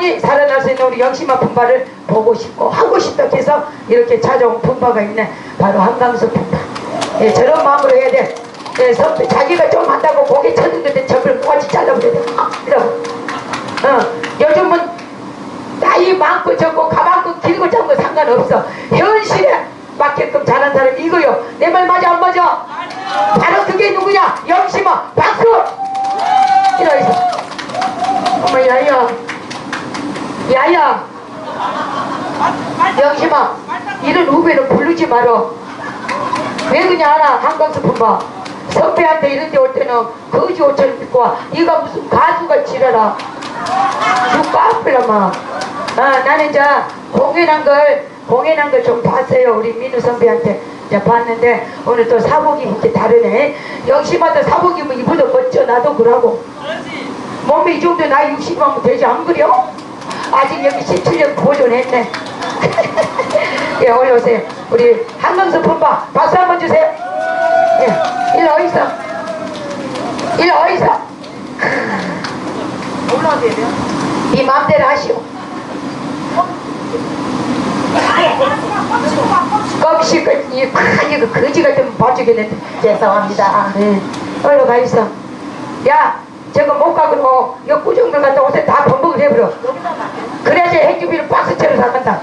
다시 살아날 수 있는 우리 영심아 분바를 보고 싶고 하고 싶다 해서 이렇게 찾아온 분바가 있네. 바로 한강수 분바 예, 저런 마음으로 해야 돼. 예, 선배, 자기가 좀 한다고 고개 쳐들는데 저걸 똑같이 잘라버려야 돼. 아, 이러고. 어, 요즘은 나이 많고 적고 가방고 길고 작고 상관없어. 현실에 맞게끔 잘한 사람이 이거요. 내 말 맞아 안 맞아? 바로 그게 누구냐? 영심아 박수! 이러이소 어머 야야 야야. 영심아 이런 후배를 부르지 말어. 왜 그냐 알아 한강수 품바 선배한테 이런 데 올 때는 거지 옷을 입고 와. 네가 무슨 가수가 지랄아. 죽가 아플라마. 아 나는 자 공연한 걸 공연한 걸 좀 봤어요 우리 민우 선배한테. 자 봤는데 오늘 또 사복이 이렇게 다르네. 영심한테 사복 입으면 이보다 멋져. 나도 그러고 몸이 이 정도 나이 60이면 되지 안 그래요? 아직 여기 17년 보존했네. 예 올라오세요. 우리 한강수 품바 박수 한번 주세요. 예 일로 어디서 일로 어디서 올라오세요? 네 마음대로 하시오. 꺽시가 이 큰, 이거 거지 같으면 봐주겠는데 죄송합니다. 네. 얼른 가 있어. 야 저거 못 가고 여 구정들 갔다 옷에 다 번복을 해버려 그래야지 행주비를 박스채로 사간다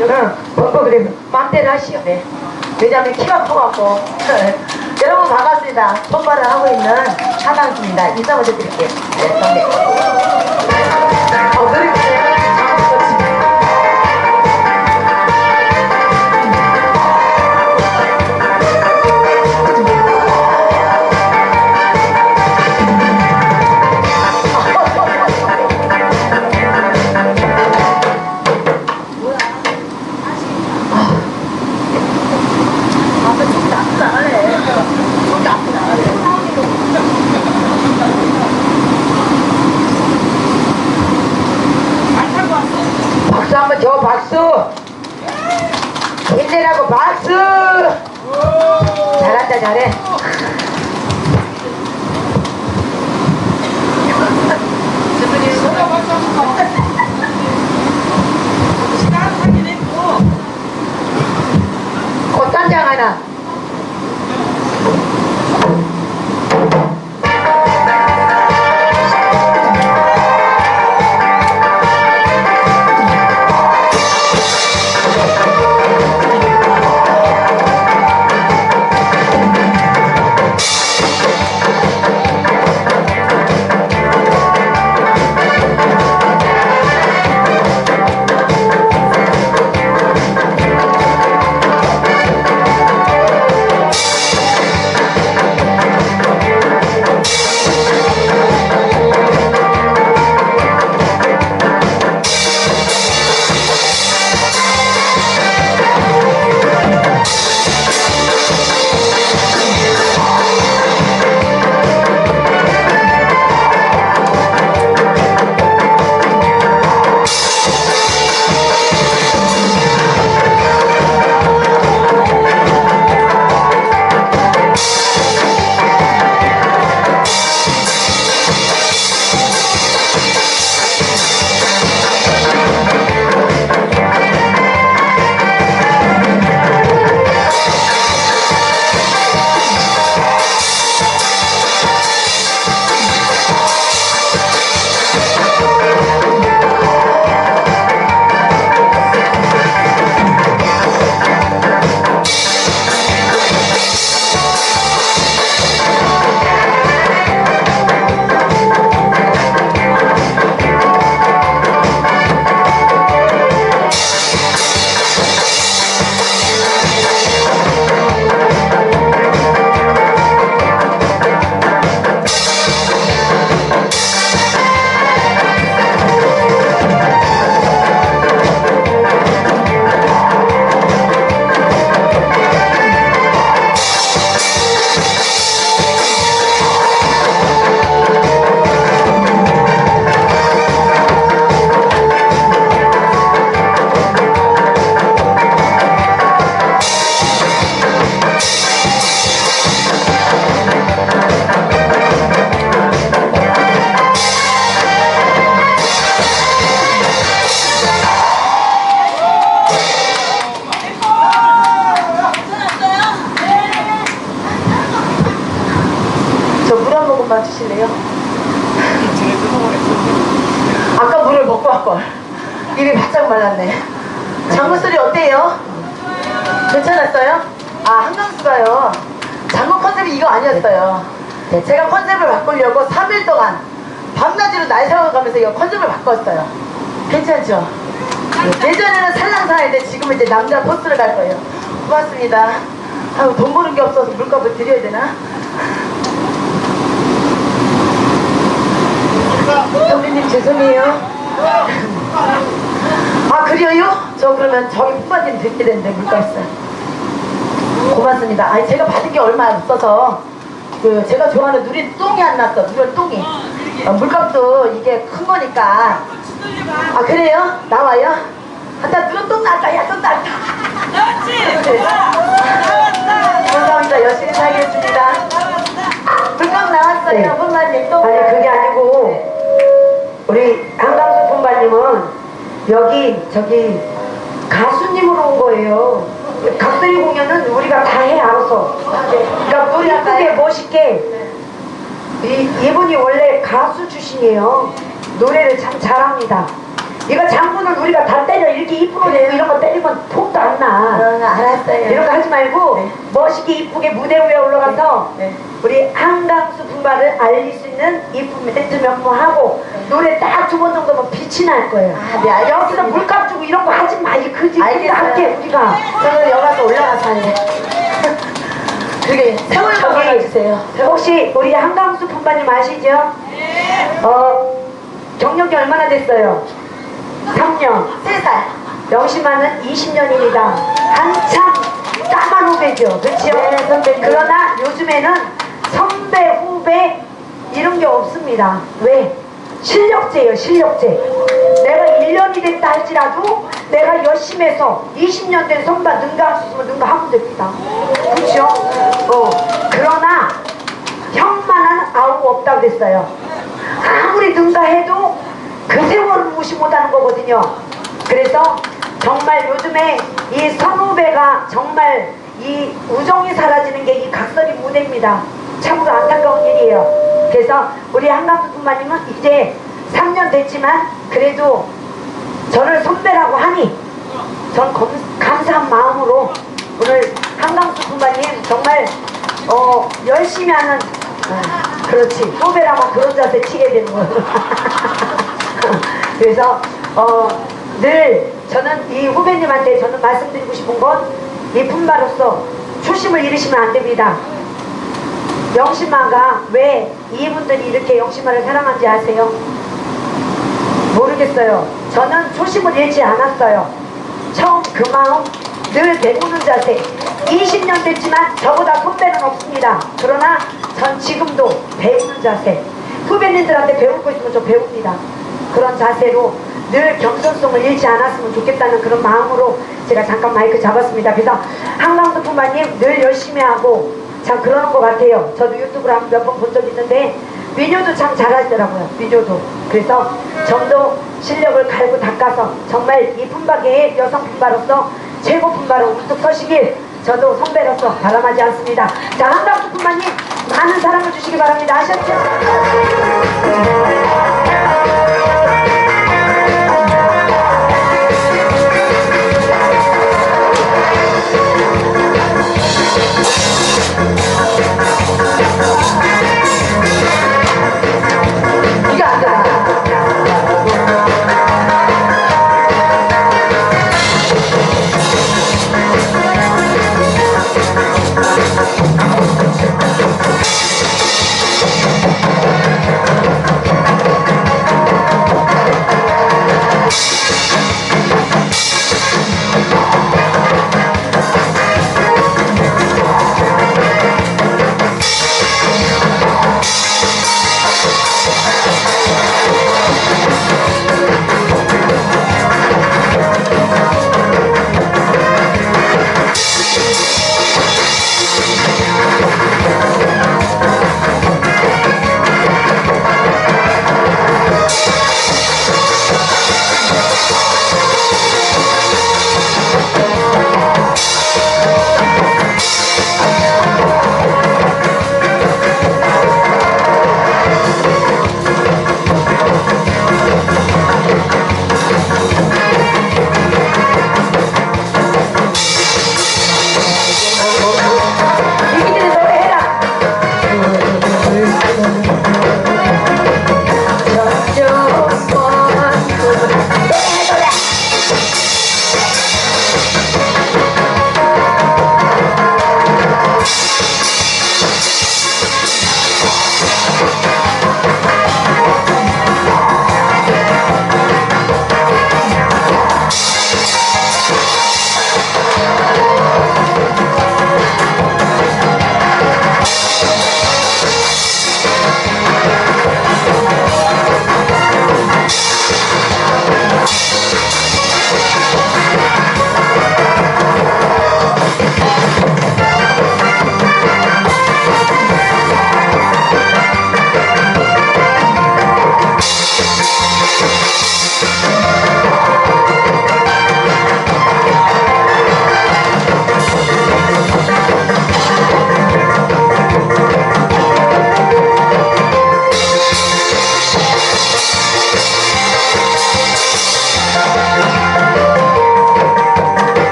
응 번복을 해버려 마음대로 하시오 네. 왜냐면 키가 커갖고. 여러분 반갑습니다. 손발을 하고 있는 하강수입니다. 인사 먼저 드릴게요. 네, 선배. 박수! 잘한다 잘해. 꽃단장 하나 네, 제가 컨셉을 바꾸려고 3일 동안 밤낮으로 날 세워가면서 이거 컨셉을 바꿨어요. 괜찮죠? 네, 예전에는 살랑사였는데 지금은 이제 남자 포스를 갈 거예요. 고맙습니다. 아유, 돈 버는 게 없어서 물값을 드려야 되나? 선배님 죄송해요. 아 그래요? 저 그러면 저기 후반님 드릴 되는데 물값을. 고맙습니다. 아니 제가 받은 게 얼마 없어서 그 제가 좋아하는 누리 똥이 안 났어. 누리 똥이. 어, 물값도 이게 큰 거니까. 아 그래요? 나와요? 아따 누리 똥 났다. 야똥 났다. 그래. 감사합니다. 열심히 살겠습니다. 물값 나왔어요. 네. 후반님 똥. 아니 그게 아니고 네. 우리 한강수 품바님은 여기 저기 가수님으로 온 거예요. 각설이 공연은 우리가 다 해 알아서. 아, 네. 그러니까 우리 크게 멋있게 이, 이분이 원래 가수 출신이에요. 노래를 참 잘합니다. 이거 장군은 우리가 다 때려 이렇게 옷 내고 이런 거 때리면 톡도 안 나. 응, 알았어요. 이런 거 하지 말고 네. 멋있게 이쁘게 무대 위에 올라가서 네. 우리 한강수 분발을 알릴 수 있는 이쁜 멘트 명무하고 노래 딱 두 번 정도면 빛이 날 거예요. 아, 네, 알겠습니다. 여기서 물값 주고 이런 거 하지 마. 이 그지 알겠어요. 할게 우리가. 저는 여가서 올라가서 할래. 그게 세월 가방 저기 주세요. 혹시 우리 한강수 분바님 아시죠? 네. 어 경력이 얼마나 됐어요? 3년. 세 살. 영심하는 20년입니다. 한참 까만 후배죠. 그렇죠? 네, 선배님. 그러나 요즘에는 선배, 후배 이런 게 없습니다. 왜? 실력제예요, 실력제. 내가 1년이 됐다 할지라도 내가 열심히 해서 20년 된 선배 능가할 수 있으면 능가하면 됩니다. 그렇죠? 어. 그러나 형만한 아우 없다고 그랬어요. 아무리 능가해도 그 세월을 무시 못하는 거거든요. 그래서 정말 요즘에 이 선후배가 정말 이 우정이 사라지는 게 이 각설이 무대입니다. 참으로 안타까운 일이에요. 그래서 우리 한강수 분마님은 이제 3년 됐지만 그래도 저를 선배라고 하니 전 검- 감사한 마음으로 오늘 한강수 분마님 정말 어, 열심히 하는 어, 그렇지 후배라면 그런 자세 치게 되는 거예요. 그래서 어, 늘 저는 이 후배님한테 저는 말씀드리고 싶은 건 이 품바로서 초심을 잃으시면 안 됩니다. 영심아가 왜 이분들이 이렇게 영심아를 사랑한지 아세요? 모르겠어요. 저는 초심을 잃지 않았어요. 처음 그 마음 늘 배우는 자세. 20년 됐지만 저보다 선배는 없습니다. 그러나 전 지금도 배우는 자세. 후배님들한테 거 있으면 저 배웁니다. 그런 자세로 늘 겸손성을 잃지 않았으면 좋겠다는 그런 마음으로 제가 잠깐 마이크 잡았습니다. 그래서 한강도 부마님 늘 열심히 하고 참 그러는 것 같아요. 저도 유튜브를 몇번 본 적 있는데 민요도 참 잘하시더라고요. 민요도. 그래서 점도 실력을 갈고 닦아서 정말 이 품바계의 여성 품바로서 최고 품바로 우뚝 서시길 저도 선배로서 바람하지 않습니다. 자, 한강수 품바님 많은 사랑을 주시기 바랍니다. 아셨죠?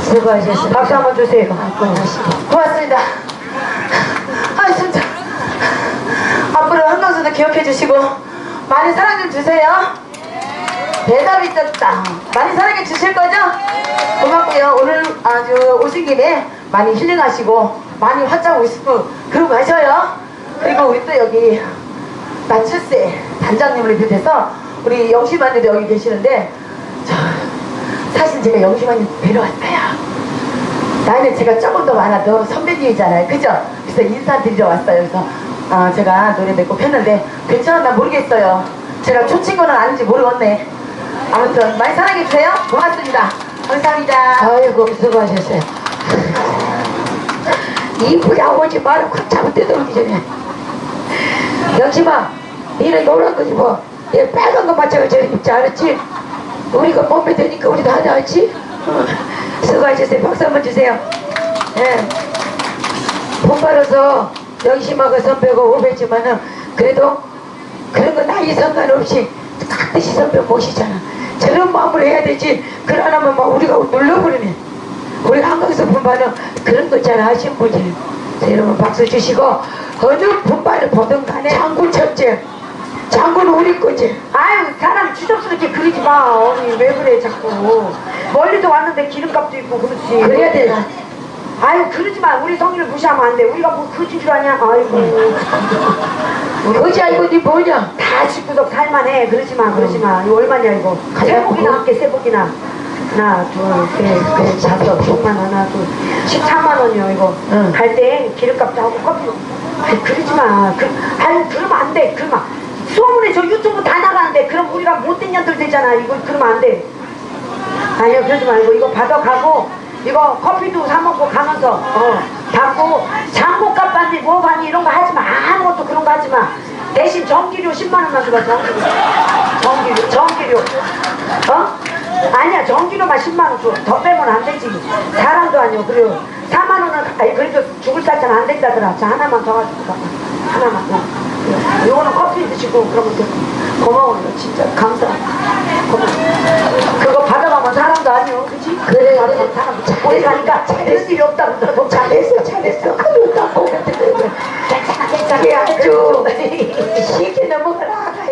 수고하셨습니다. 박수 한번 주세요. 고맙습니다. 아 진짜 앞으로 한강수도 기억해 주시고 많이 사랑 좀 주세요. 대답이 떴다. 많이 사랑해 주실 거죠? 고맙고요. 오늘 아주 오신 김에 많이 힐링하시고 많이 활짝 웃고 그러고 가셔요. 그리고 우리 또 여기 나출세 단장님을 비롯해서 우리 영심아님도 여기 계시는데 저, 사실 제가 영심아님 뵈러 왔어요. 나이는 제가 조금 더 많아도 선배님이잖아요. 그죠? 그래서 인사드리러 왔어요. 그래서 아, 제가 노래 몇 곡 했는데 괜찮았나 모르겠어요. 제가 초친 거는 아닌지 모르겠네. 아무튼 많이 사랑해주세요. 고맙습니다. 감사합니다. 아이고 수고하셨어요. 이쁘게 오지 말고 꽉 잡은 데 들어오기 전에. 영심아, 니는 노란 거지 뭐. 얘 빨간 거 맞춰가 저리 입지 않았지? 우리가 몸에 되니까 우리도 하나 알지? 어. 수고하셨어요. 박수 한번 주세요. 예. 본바로서 영심하고 선배고 후배지만은 그래도 그런 거 나이 상관없이 반드시 선배 모시잖아. 저런 마음을 해야 되지. 그러나면 막 우리가 눌러버리네. 우리 한강에서 분반은 그런 거 잘 하신 분이에요. 자, 여러분 박수 주시고 어느 분반을 보든 간에 장군 첫째. 장군 우리 거지. 아유 사람 추접스럽게 그러지 마. 언니 왜 그래 자꾸. 멀리도 왔는데 기름값도 있고 그렇지. 그래야 돼. 아유 그러지 마. 우리 성의를 무시하면 안 돼. 우리가 뭐 그진 줄 아냐? 아이고. 거지 알고 니 뭐냐? 다 집구석 살만해. 그러지 마 그러지 마. 이거 얼마냐 이거? 가자, 세복이나 뭐. 함께 세복이나. 하나 둘셋 그래 다섯 여섯 하나 둘 13만 원이요 이거. 응. 갈 때 기름값도 하고 커피. 아이 그러지 마. 그, 아유 그러면 안 돼. 그러면 소문에 저 유튜브 다 나가는데 그럼 우리가 못된 년들 되잖아. 이거 그러면 안돼. 아니요 그러지 말고 이거 받아가고 이거 커피도 사 먹고 가면서 어 받고 장모값 받니 뭐 받니 이런 거 하지 마. 아무것도 그런 거 하지 마. 대신 전기료 10만 원만 줘봐 전기료 전기료 전기료. 어? 아니야 전기료만 10만 원 줘. 더 빼면 안 되지. 사람도 아니고 그래요. 4만 원은 아니 그래도 죽을 살짝 안 된다더라. 자 하나만 더 가지고 가. 하나만 어. 요거는 커피 드시고 그러면 돼. 고마워요. 진짜 감사. 고마워. 그거 받아가면 사람도 아니요. 그치? 그래, 그래. 사람 오래 가니까 잘될 일이 없다. 그러더라고. 잘했어, 잘했어. 큰일 났고. 괜찮아, 괜찮아. 그래, 아주 쉽게 넘어가라.